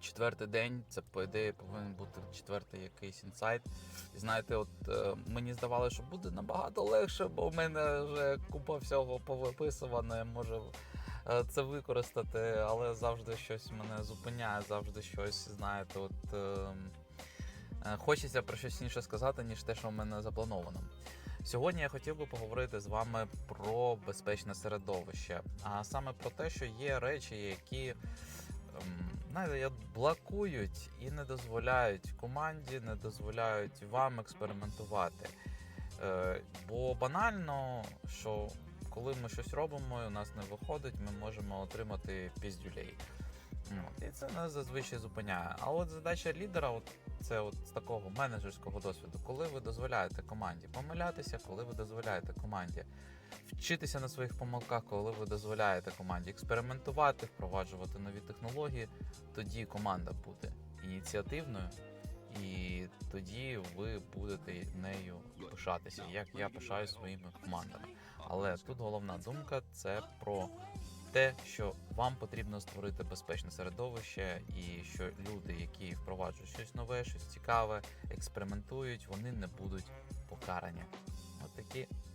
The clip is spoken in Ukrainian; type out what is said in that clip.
Четвертий день, це по ідеї повинен бути четвертий якийсь інсайт. І знаєте, от е, мені здавалося, що буде набагато легше, бо в мене вже купа всього повиписувано, я можу е, це використати, але завжди щось мене зупиняє, завжди щось, знаєте, от. Е, е, Хочеться про щось інше сказати, ніж те, що в мене заплановано. Сьогодні я хотів би поговорити з вами про безпечне середовище, а саме про те, що є речі, які знаєте, як блокують і не дозволяють команді, не дозволяють вам експериментувати. Е, бо банально, що коли ми щось робимо, і у нас не виходить, ми можемо отримати піздюлей. І це нас зазвичай зупиняє. А от задача лідера, от це от з такого менеджерського досвіду, коли ви дозволяєте команді помилятися, коли ви дозволяєте команді вчитися на своїх помилках, коли ви дозволяєте команді експериментувати, впроваджувати нові технології, тоді команда буде ініціативною, і тоді ви будете нею пишатися, як я пишаюсь своїми командами. Але тут головна думка це про те, що вам потрібно створити безпечне середовище, і що люди, які впроваджують щось нове, щось цікаве, експериментують, вони не будуть покарані. От такі справи.